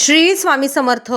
श्री स्वामी समर्थ.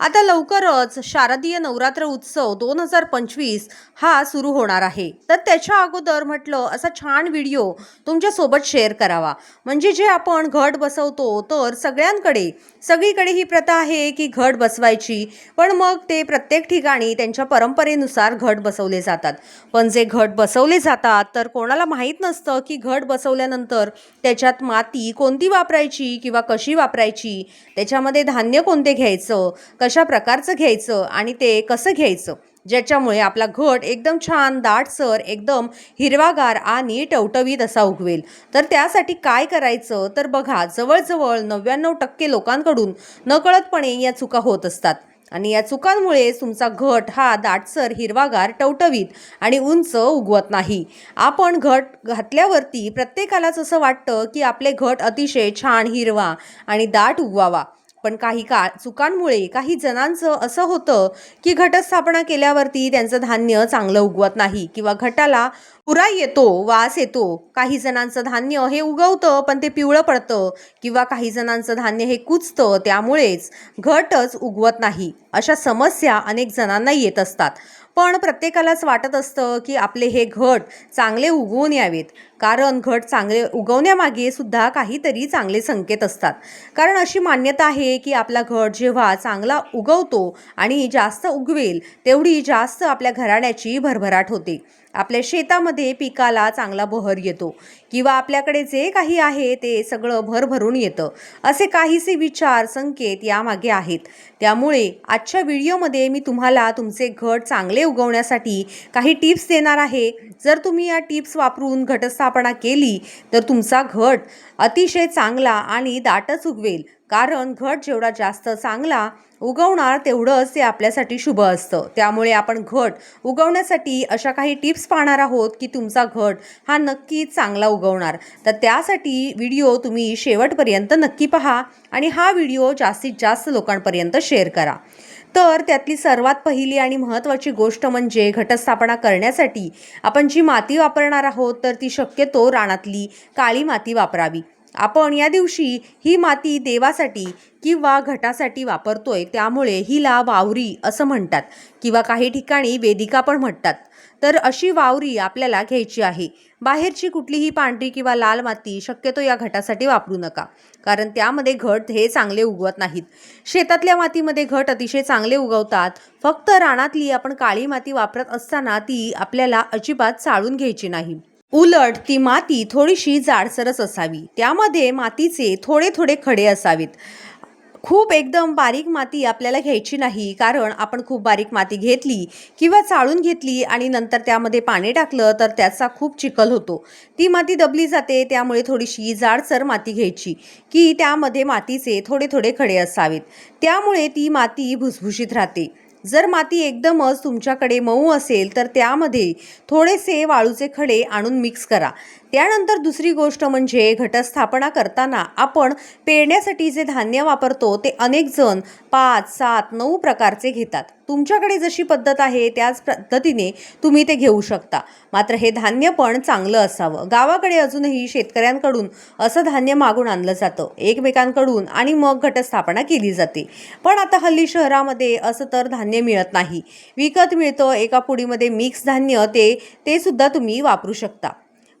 आता लवकरच शारदीय नवरात्र उत्सव दोन हजार पंचवीस हा सुरू होणार आहे. तर त्याच्या अगोदर म्हटलं असा छान व्हिडिओ तुमच्यासोबत शेअर करावा. म्हणजे जे आपण घट बसवतो तर सगळ्यांकडे सगळीकडे ही प्रथा आहे की घट बसवायची. पण मग ते प्रत्येक ठिकाणी त्यांच्या परंपरेनुसार घट बसवले जातात. पण जे घट बसवले जातात तर कोणाला माहीत नसतं की घट बसवल्यानंतर त्याच्यात माती कोणती वापरायची किंवा कशी वापरायची त्याच्यामध्ये धान्य कोणते घ्यायचं कशा प्रकारचं घ्यायचं आणि ते कसं घ्यायचं? ज्याच्यामुळे आपला घट एकदम छान दाटसर एकदम हिरवागार आणि टवटवीत असा उगवेल. तर त्यासाठी काय करायचं? तर बघा जवळजवळ नव्याण्णव टक्के लोकांकडून नकळतपणे या चुका होत असतात. आणि या चुकांमुळे तुमचा घट हा दाटसर हिरवागार टवटवीत आणि उंच उगवत नाही. आपण घट घातल्यावरती प्रत्येकालाच असं वाटतं की आपले घट अतिशय छान हिरवा आणि दाट उगवावा. पण काही का चुकांमुळे काही जणांचं असं होतं की घटस्थापना केल्यावरती त्यांचं धान्य चांगलं उगवत नाही किंवा घटाला पुरा येतो वास येतो. काही जणांचं धान्य हे उगवतं पण ते पिवळं पडतं किंवा काही जणांचं धान्य हे कुचतं त्यामुळेच घटच उगवत नाही. अशा समस्या अनेक जणांना येत असतात. पण प्रत्येकालाच वाटत असतं की आपले हे घट चांगले उगवून यावेत. कारण घट चांगले उगवण्यामागे सुद्धा काहीतरी चांगले संकेत असतात. कारण अशी मान्यता आहे की आपला घट जेव्हा चांगला उगवतो आणि जास्त उगवेल तेवढी जास्त आपल्या घराण्याची भरभराट होते. आपल्या शेतामध्ये पिकाला चांगला बहर येतो किंवा आपल्याकडे जे काही आहे ते सगळं भरभरून येतं असे काहीसे विचार संकेत यामागे आहेत. त्यामुळे आजच्या व्हिडिओमध्ये मी तुम्हाला तुमचे घट चांगले उगवण्यासाठी काही टिप्स देणार आहे. जर तुम्ही या टिप्स वापरून घटस्थापना केली तर तुमचा घट अतिशय चांगला आणि दाटच उगवेल. कारण घट जेवढा जास्त चांगला उगवणार तेवढंच ते आपल्यासाठी शुभ असतं. त्यामुळे आपण घट उगवण्यासाठी अशा काही टिप्स पाहणार आहोत की तुमचा घट हा नक्कीच चांगला उगवणार. तर त्यासाठी व्हिडिओ तुम्ही शेवटपर्यंत नक्की पहा आणि हा व्हिडिओ जास्तीत जास्त लोकांपर्यंत शेअर करा. तर त्यातली सर्वात पहिली आणि महत्त्वाची गोष्ट म्हणजे घटस्थापना करण्यासाठी आपण जी माती वापरणार आहोत तर ती शक्यतो रानातली काळी माती वापरावी. आपण या दिवशी ही माती देवासाठी किंवा घटासाठी वापरतोय त्यामुळे हिला वावरी असं म्हणतात किंवा काही ठिकाणी वेदिका पण म्हणतात. तर अशी वावरी आपल्याला घ्यायची आहे. बाहेरची कुठलीही पांढरी किंवा लाल माती शक्यतो या घटासाठी वापरू नका कारण त्यामध्ये घट हे चांगले उगवत नाहीत. शेतातल्या मातीमध्ये घट अतिशय चांगले उगवतात. फक्त रानातली आपण काळी माती वापरत असताना ती आपल्याला अजिबात चाळून घ्यायची नाही. उलट ती माती थोडीशी जाडसरच असावी. त्यामध्ये मातीचे थोडे थोडे खडे असावेत. खूप एकदम बारीक माती आपल्याला घ्यायची नाही कारण आपण खूप बारीक माती घेतली किंवा चाळून घेतली आणि नंतर त्यामध्ये पाणी टाकलं तर त्याचा खूप चिखल होतो. ती माती दबली जाते त्यामुळे थोडीशी जाडसर माती घ्यायची की त्यामध्ये मातीचे थोडे थोडे खडे असावेत. त्यामुळे ती माती भुसभुशीत राहते. जर माती एकदमच तुमच्याकडे मऊ असेल तर त्यामध्ये थोडेसे वाळूचे खडे आणून मिक्स करा. त्यानंतर दुसरी गोष्ट म्हणजे घटस्थापना करताना आपण पेरण्यासाठी जे धान्य वापरतो ते अनेकजण पाच सात नऊ प्रकारचे घेतात. तुमच्याकडे जशी पद्धत आहे त्याच पद्धतीने तुम्ही ते घेऊ शकता. मात्र हे धान्य पण चांगलं असावं. गावाकडे अजूनही शेतकऱ्यांकडून असं धान्य मागून आणलं जातं. एकमेकांकडून आणि मग घटस्थापना केली जाते. पण आता हल्ली शहरामध्ये असं तर धान्य धान्य मिळत नाही. विकत मिळतं एका पुडीमध्ये मिक्स धान्य ते ते सुद्धा तुम्ही वापरू शकता.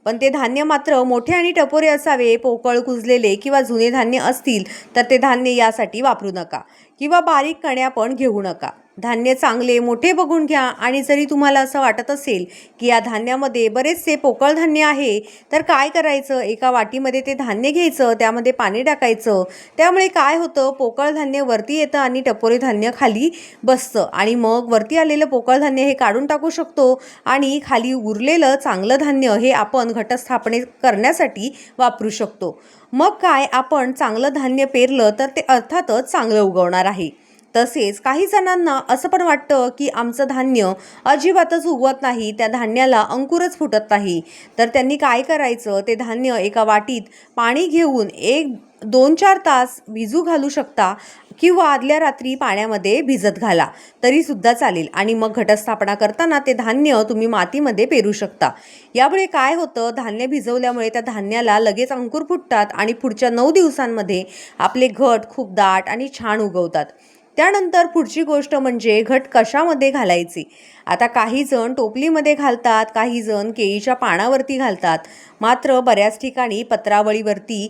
पण ते धान्य मात्र मोठे आणि टपोरे असावे पोकळ कुजलेले किंवा जुने धान्य असतील तर ते धान्य यासाठी वापरू नका. किंवा बारीक कण्या पण घेऊ नका. धान्य चांगले मोठे बघून घ्या. आणि जरी तुम्हाला असं वाटत असेल की या धान्यामध्ये बरेचसे पोकळ धान्य आहे तर काय करायचं? एका वाटीमध्ये ते धान्य घ्यायचं त्यामध्ये पाणी टाकायचं. त्यामुळे काय होतं? पोकळ धान्य वरती येतं आणि टपोरे धान्य खाली बसतं. आणि मग वरती आलेलं पोकळ धान्य हे काढून टाकू शकतो. आणि खाली उरलेलं चांगलं धान्य हे आपण घटस्थापने करण्यासाठी वापरू शकतो. मग काय? आपण चांगलं धान्य पेरलं तर ते अर्थातच चांगलं उगवणार आहे. तसेच काही जणांना असं पण वाटतं की आमचं धान्य अजिबातच उगवत नाही त्या धान्याला अंकुरच फुटत नाही. तर त्यांनी काय करायचं? ते धान्य एका वाटीत पाणी घेऊन एक दोन चार तास भिजू घालू शकता किंवा आदल्या रात्री पाण्यामध्ये भिजत घाला. तरीसुद्धा चालेल. आणि मग घटस्थापना करताना ते धान्य तुम्ही मातीमध्ये पेरू शकता. यामुळे काय होतं? धान्य भिजवल्यामुळे त्या धान्याला लगेच अंकुर फुटतात आणि पुढच्या नऊ दिवसांमध्ये आपले घट खूप दाट आणि छान उगवतात. त्यानंतर पुढची गोष्ट म्हणजे घट कशामध्ये घालायची? आता काही जण टोपलीमध्ये घालतात काही जण केळीच्या पानावरती घालतात. मात्र बऱ्याच ठिकाणी पत्रावळीवरती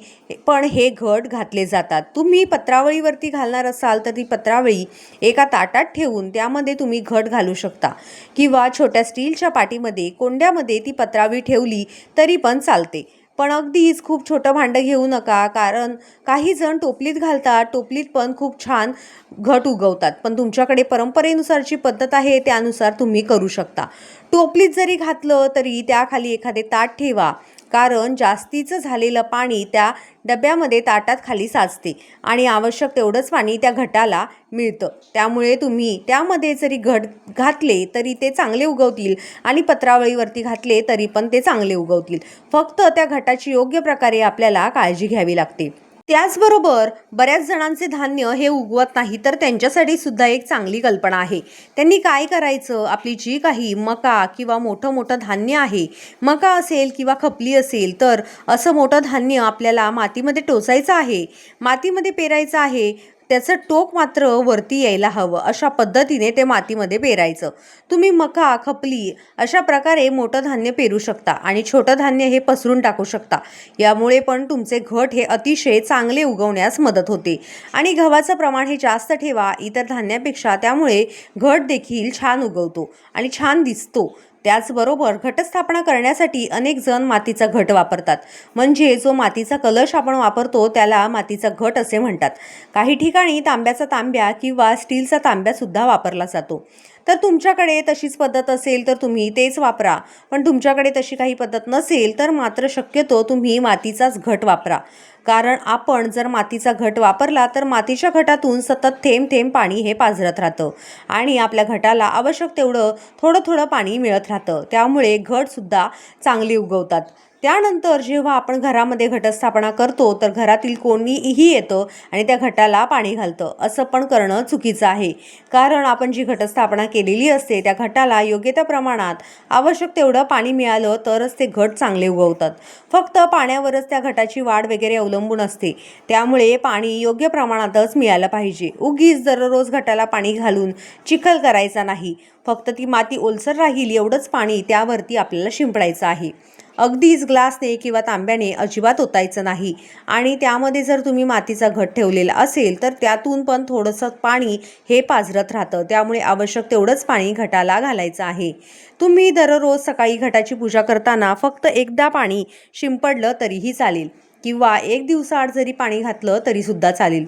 पण हे घट घातले जातात. तुम्ही पत्रावळीवरती घालणार असाल तर ती पत्रावळी एका ताटात ठेवून त्यामध्ये तुम्ही घट घालू शकता. किंवा छोट्या स्टीलच्या पाटीमध्ये कोंड्यामध्ये ती पत्रावळी ठेवली तरी पण चालते. पण अगदीच खूप छोटं भांडं घेऊ नका कारण काही जण टोपलीत घालतात टोपलीत पण खूप छान घट उगवतात. पण तुमच्याकडे परंपरेनुसारची पद्धत आहे त्यानुसार तुम्ही करू शकता. टोपलीत जरी घातलं तरी त्याखाली एखादे ताट ठेवा. कारण जास्तीचं झालेलं पाणी त्या डब्यामध्ये ताटात खाली साचते आणि आवश्यक तेवढंच पाणी त्या घटाला मिळतं. त्यामुळे तुम्ही त्यामध्ये जरी घट घातले तरी ते चांगले उगवतील आणि पत्रावळीवरती घातले तरी पण ते चांगले उगवतील. फक्त त्या घटाची योग्य प्रकारे आपल्याला काळजी घ्यावी लागते. त्याचबरोबर बऱ्याच जणांचे धान्य हे उगवत नाही तर त्यांच्यासाठी सुद्धा एक चांगली कल्पना आहे. त्यांनी काय करायचं? आपली जी काही मका किंवा मोठं मोठं धान्य आहे मका असेल किंवा खपली असेल तर असं मोठं धान्य आपल्याला मातीमध्ये टोचायचं आहे मातीमध्ये पेरायचं आहे त्याचं टोक मात्र वरती यायला हवं. अशा पद्धतीने ते मातीमध्ये पेरायचं. तुम्ही मका खपली अशा प्रकारे मोठं धान्य पेरू शकता आणि छोटं धान्य हे पसरून टाकू शकता. यामुळे पण तुमचे घट हे अतिशय चांगले उगवण्यास मदत होते. आणि गव्हाचं प्रमाण हे जास्त ठेवा इतर धान्यापेक्षा त्यामुळे घट देखील छान उगवतो आणि छान दिसतो. त्याचबरोबर घटस्थापना करण्यासाठी अनेक जण मातीचा घट वापरतात. म्हणजे जो मातीचा कलश आपण वापरतो त्याला मातीचा घट असे म्हणतात. काही ठिकाणी तांब्याचा तांब्या किंवा स्टीलचा तांब्यासुद्धा वापरला जातो. तर तुमच्याकडे तशीच पद्धत असेल तर तुम्ही तेच वापरा. पण तुमच्याकडे तशी काही पद्धत नसेल तर मात्र शक्यतो तुम्ही मातीचाच घट वापरा. कारण आपण जर मातीचा घट वापरला तर मातीच्या घटातून सतत थेंब थेंब पाणी हे पाझरत राहतं. आणि आपल्या घटाला आवश्यक तेवढं थोडं थोडं पाणी मिळत राहतं. त्यामुळे घटसुद्धा चांगली उगवतात. त्यानंतर जेव्हा आपण घरामध्ये घटस्थापना करतो तर घरातील कोणीही येतं आणि त्या घटाला पाणी घालतं. असं पण करणं चुकीचं आहे. कारण आपण जी घटस्थापना केलेली असते त्या घटाला योग्य त्या प्रमाणात आवश्यक तेवढं पाणी मिळालं तरच ते घट चांगले उगवतात. फक्त पाण्यावरच त्या घटाची वाढ वगैरे अवलंबून असते. त्यामुळे पाणी योग्य प्रमाणातच मिळालं पाहिजे. उगीच दररोज घटाला पाणी घालून चिखल करायचा नाही. फक्त ती माती ओलसर राहील एवढंच पाणी त्यावरती आपल्याला शिंपडायचं आहे. अगदीच ग्लासने किंवा तांब्याने अजिबात ओतायचं नाही. आणि त्यामध्ये जर तुम्ही मातीचा घट ठेवलेला असेल तर त्यातून पण थोडंसं पाणी हे पाझरत राहतं. त्यामुळे आवश्यक तेवढंच पाणी घटाला घालायचं आहे. तुम्ही दररोज सकाळी घटाची पूजा करताना फक्त एकदा पाणी शिंपडलं तरीही चालेल. किंवा एक दिवसाआड जरी पाणी घातलं तरीसुद्धा चालेल.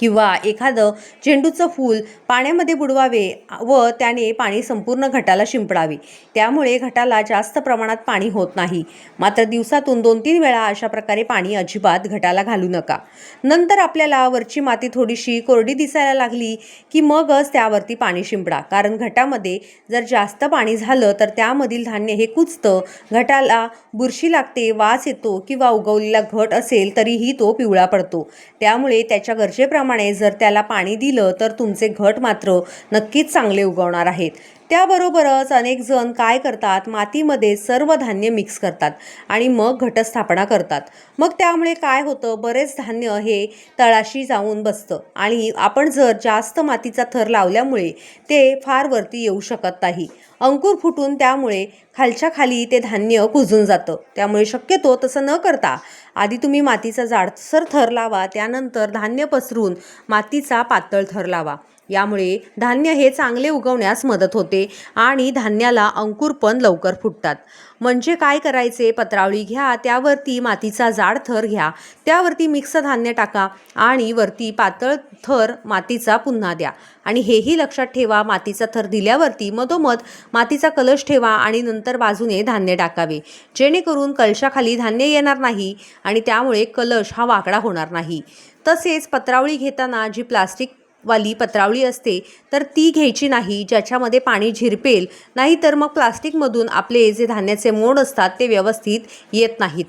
किंवा एखादं झेंडूचं फूल पाण्यामध्ये बुडवावे व त्याने पाणी संपूर्ण घटाला शिंपडावे. त्यामुळे घटाला जास्त प्रमाणात पाणी होत नाही. मात्र दिवसातून दोन तीन वेळा अशा प्रकारे पाणी अजिबात घटाला घालू नका. नंतर आपल्याला वरची माती थोडीशी कोरडी दिसायला लागली की मगच त्यावरती पाणी शिंपडा. कारण घटामध्ये जर जास्त पाणी झालं तर त्यामधील धान्य हे कुचतं घटाला बुरशी लागते वास येतो किंवा उगवलेला घट असेल तरीही तो पिवळा पडतो. त्यामुळे त्याच्या गरजेप्रमाणे जर त्याला पाणी दिलं तर तुमचे घट मात्र नक्कीच चांगले उगवणार आहेत. त्याबरोबरच अनेक जण काय करतात? मातीमध्ये सर्व धान्य मिक्स करतात आणि मग घटस्थापना करतात. मग त्यामुळे काय होतं? बरेच धान्य हे तळाशी जाऊन बसतं आणि आपण जर जास्त मातीचा थर लावल्यामुळे ते फार वरती येऊ शकत नाही. अंकुर फुटून त्यामुळे खालच्या खाली ते धान्य कुजून जातं. त्यामुळे शक्यतो तसं न करता आधी तुम्ही मातीचा जाडसर थर लावा त्यानंतर धान्य पसरून मातीचा पातळ थर लावा. यामुळे धान्य हे चांगले उगवण्यास मदत होते आणि धान्याला अंकुर पण लवकर फुटतात. म्हणजे काय करायचे? पत्रावळी घ्या त्यावरती मातीचा जाड थर घ्या त्यावरती मिक्स धान्य टाका आणि वरती पातळ थर मातीचा पुन्हा द्या. आणि हेही लक्षात ठेवा मातीचा थर दिल्यावरती मधोमध मातीचा कलश ठेवा आणि नंतर बाजूने धान्य टाकावे. जेणेकरून कलशाखाली धान्य येणार नाही आणि त्यामुळे कलश हा वाकडा होणार नाही. तसेच पत्रावळी घेताना जी प्लास्टिक वाली पत्रावळी असते तर ती घ्यायची नाही ज्याच्यामध्ये पाणी झिरपेल नाही तर मग प्लास्टिकमधून आपले जे धान्याचे मोड असतात ते व्यवस्थित येत नाहीत.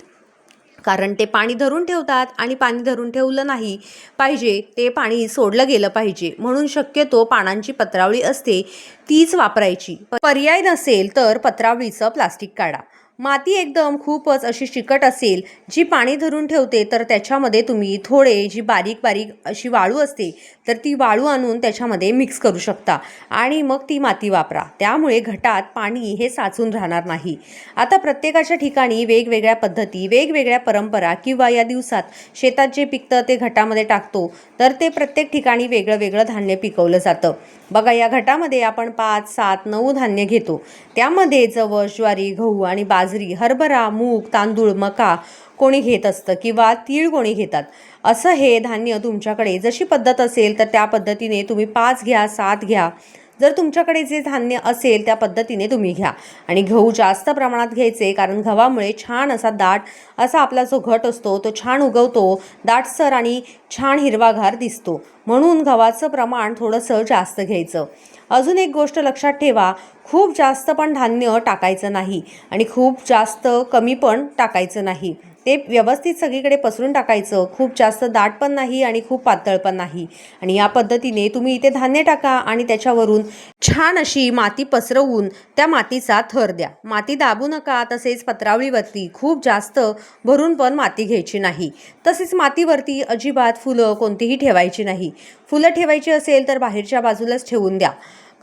कारण ते पाणी धरून ठेवतात आणि पाणी धरून ठेवलं नाही पाहिजे ते पाणी सोडलं गेलं पाहिजे. म्हणून शक्यतो पानांची पत्रावळी असते तीच वापरायची. पर्याय नसेल तर पत्रावळीचं प्लास्टिक काढा. माती एकदम खूपच अशी चिकट असेल जी पाणी धरून ठेवते तर त्याच्यामध्ये तुम्ही थोडे जी बारीक बारीक अशी वाळू असते तर ती वाळू आणून त्याच्यामध्ये मिक्स करू शकता. आणि मग ती माती वापरा. त्यामुळे घटात पाणी हे साचून राहणार नाही. आता प्रत्येकाच्या ठिकाणी वेगवेगळ्या पद्धती वेगवेगळ्या परंपरा किंवा या दिवसात शेतात जे पिकतं ते घटामध्ये टाकतो तर ते प्रत्येक ठिकाणी वेगळं वेगळं धान्य पिकवलं जातं. बघा या घटामध्ये आपण पाच सात नऊ धान्य घेतो. त्यामध्ये जवस ज्वारी गहू आणि बा बाजरी हरभरा मूग तांदूळ मका कोणी घेत असतं किंवा तीळ कोणी घेतात? असं हे धान्य तुमच्याकडे जशी पद्धत असेल तर त्या पद्धतीने तुम्ही पाच घ्या सात घ्या. जर तुमच्याकडे जे धान्य असेल त्या पद्धतीने तुम्ही घ्या. आणि गहू जास्त प्रमाणात घ्यायचे कारण गव्हामुळे छान असा दाट असा आपला जो घट असतो तो छान उगवतो. दाटसर आणि छान हिरवागार दिसतो. म्हणून गव्हाचं प्रमाण थोडंसं जास्त घ्यायचं. अजून एक गोष्ट लक्षात ठेवा खूप जास्त पण धान्य टाकायचं नाही आणि खूप जास्त कमी पण टाकायचं नाही. ते व्यवस्थित सगळीकडे पसरून टाकायचं. खूप जास्त दाट पण नाही आणि खूप पातळ पण नाही. आणि या पद्धतीने तुम्ही इथे धान्य टाका आणि त्याच्यावरून छान अशी माती पसरवून त्या मातीचा थर द्या. माती दाबू नका तसेच पत्रावळीवरती खूप जास्त भरून पण माती घ्यायची नाही. तसेच मातीवरती अजिबात फुलं कोणतीही ठेवायची नाही. फुलं ठेवायची असेल तर बाहेरच्या बाजूलाच ठेवून द्या.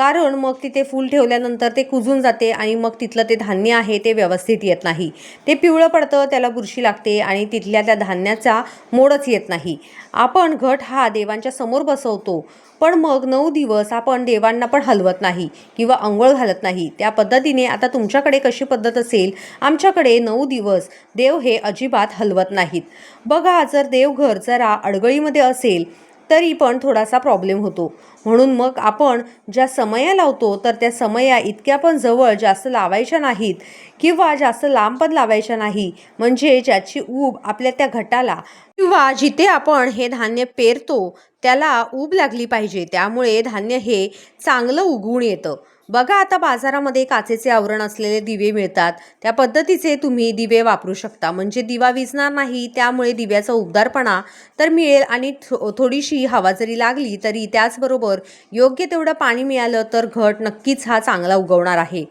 कारण मग तिथे फूल ठेवल्यानंतर ते कुजून जाते आणि मग तिथलं ते धान्य आहे ते व्यवस्थित येत नाही. ते पिवळं पडतं त्याला बुरशी लागते आणि तिथल्या त्या धान्याचा मोडच येत नाही. आपण घट हा देवांच्या समोर बसवतो पण मग नऊ दिवस आपण देवांना पण हलवत नाही किंवा अंघोळ घालत नाही. त्या पद्धतीने आता तुमच्याकडे कशी पद्धत असेल? आमच्याकडे नऊ दिवस देव हे अजिबात हलवत नाहीत. बघा जर देवघर जरा अडगळीमध्ये असेल तरी पण थोडासा प्रॉब्लेम होतो. म्हणून मग आपण ज्या समया लावतो तर त्या समया इतक्या पण जवळ जास्त लावायच्या नाहीत किंवा जास्त लांब पण लावायच्या नाही. म्हणजे ज्याची ऊब आपल्या त्या घटाला किंवा जिथे आपण हे धान्य पेरतो त्याला ऊब लागली पाहिजे. त्यामुळे धान्य हे चांगलं उगवून येतं. बघा आता बाजारामध्ये काचेचे आवरण असलेले दिवे मिळतात. त्या पद्धतीचे तुम्ही दिवे वापरू शकता. म्हणजे दिवा विजणार नाही त्यामुळे दिव्याचा उबदारपणा तर मिळेल आणि थो थोडीशी हवा जरी लागली तरी त्याचबरोबर योग्य तेवढं पाणी मिळालं तर घट नक्कीच हा चांगला उगवणार आहे.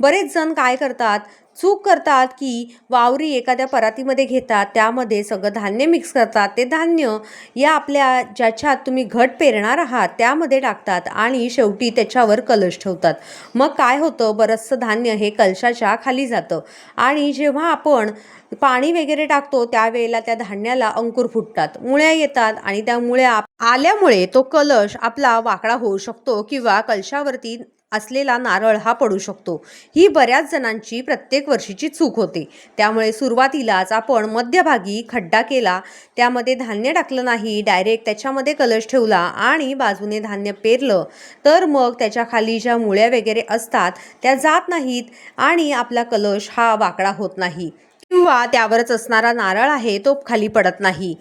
बरेच जण काय करतात चूक करतात की वावरी एखाद्या परातीमध्ये घेतात त्यामध्ये सगळं धान्य मिक्स करतात. ते धान्य या आपल्या ज्याच्यात तुम्ही घट पेरणार आहात त्यामध्ये टाकतात आणि शेवटी त्याच्यावर कलश ठेवतात. मग काय होतं? बरंचसं धान्य हे कलशाच्या खाली जातं. आणि जेव्हा आपण पाणी वगैरे टाकतो त्यावेळेला त्या धान्याला अंकुर फुटतात. मुळ्या येतात आणि त्या मुळ्या आल्यामुळे तो कलश आपला वाकडा होऊ शकतो किंवा कलशावरती असलेला नारळ हा पडू शकतो. ही बऱ्याच जणांची प्रत्येक वर्षीची चूक होते. त्यामुळे सुरुवातीलाच आपण मध्यभागी खड्डा केला. त्यामध्ये धान्य टाकलं नाही. डायरेक्ट त्याच्यामध्ये कलश ठेवला आणि बाजूने धान्य पेरलं. तर मग त्याच्याखाली ज्या मुळ्या वगैरे असतात त्या जात नाहीत आणि आपला कलश हा वाकडा होत नाही. किंवा त्यावरच असणारा नारळ आहे तो खाली पडत नाही.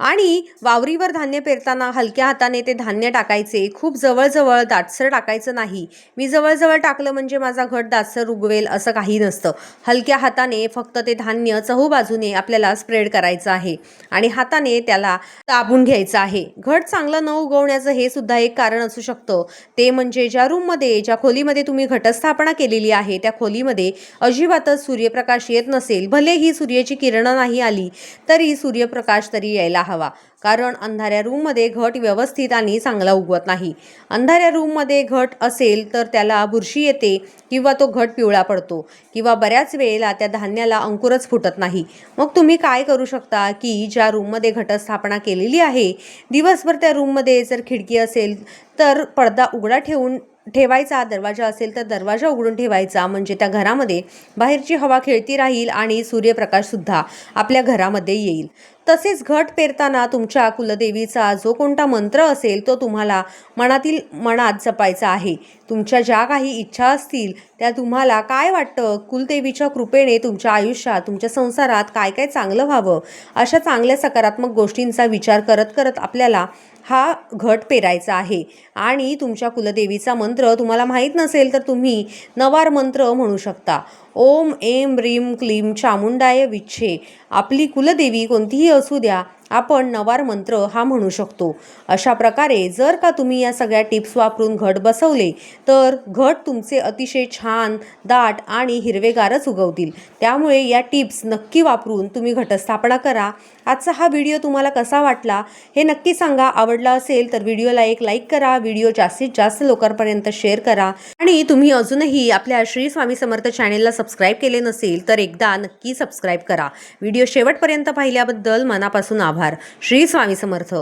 आणि वावरीवर धान्य पेरताना हलक्या हाताने ते धान्य टाकायचे. खूप जवळजवळ दाटसर टाकायचं नाही. मी जवळजवळ टाकलं म्हणजे माझा घट दाटसर उगवेल असं काही नसतं. हलक्या हाताने फक्त ते धान्य चहूबाजूने आपल्याला स्प्रेड करायचं आहे आणि हाताने त्याला दाबून घ्यायचं आहे. घट चांगलं न उगवण्याचं हे सुद्धा एक कारण असू शकतं. ते म्हणजे ज्या रूममध्ये ज्या खोलीमध्ये तुम्ही घटस्थापना केलेली आहे त्या खोलीमध्ये अजिबातच सूर्यप्रकाश येत नसेल. भले ही सूर्याची किरणं नाही आली तरी सूर्यप्रकाश तरी यायला हवा कारण अंधाऱ्या रूममध्ये घट व्यवस्थित आणि चांगला उगवत नाही. अंधाऱ्या रूममध्ये घट असेल तर त्याला बुरशी येते किंवा तो घट पिवळा पडतो किंवा बऱ्याच वेळेला त्या धान्याला अंकुरच फुटत नाही. मग तुम्ही काय करू शकता की ज्या रूममध्ये घटस्थापना केलेली आहे दिवसभर त्या रूममध्ये जर खिडकी असेल तर पडदा उघडा ठेवून ठेवायचा दरवाजा असेल तर दरवाजा उघडून ठेवायचा. म्हणजे त्या घरामध्ये बाहेरची हवा खेळती राहील आणि सूर्यप्रकाशसुद्धा आपल्या घरामध्ये येईल. तसेच घट पेरताना तुमच्या कुलदेवीचा जो कोणता मंत्र असेल तो तुम्हाला मनातील मनात जपायचा आहे. तुमच्या ज्या काही इच्छा असतील त्या तुम्हाला काय वाटतं? कुलदेवीच्या कृपेने तुमच्या आयुष्यात तुमच्या संसारात काय काय चांगलं व्हावं? अशा चांगल्या सकारात्मक गोष्टींचा विचार करत करत आपल्याला हा घट पेरायचा आहे. आणि तुमच्या कुलदेवीचा मंत्र तुम्हाला माहीत नसेल तर तुम्ही नवार मंत्र म्हणू शकता. ओम एम रीम क्लीम चामुंडाय विच्छे। आपली कुलदेवी कोणतीही असू द्या आपण नवार मंत्र हा म्हणू शकतो. अशा प्रकारे जर का तुम्ही या सगळ्या टिप्स वापरून घट बसवले तर घट तुमचे अतिशय छान दाट आणि हिरवेगारच उगवतील. त्यामुळे या टिप्स नक्की वापरून तुम्ही घटस्थापना करा. आजचा हा व्हिडिओ तुम्हाला कसा वाटला हे नक्की सांगा. आवडला असेल तर व्हिडिओला एक लाईक करा व्हिडिओ जास्तीत जास्त लोकांपर्यंत शेअर करा. आणि तुम्ही अजूनही आपल्या श्री स्वामी समर्थ चॅनेलला सबस्क्राईब केले नसेल तर एकदा नक्की सबस्क्राईब करा. व्हिडिओ शेवटपर्यंत पाहिल्याबद्दल मनापासून आभार. श्री स्वामी समर्थ.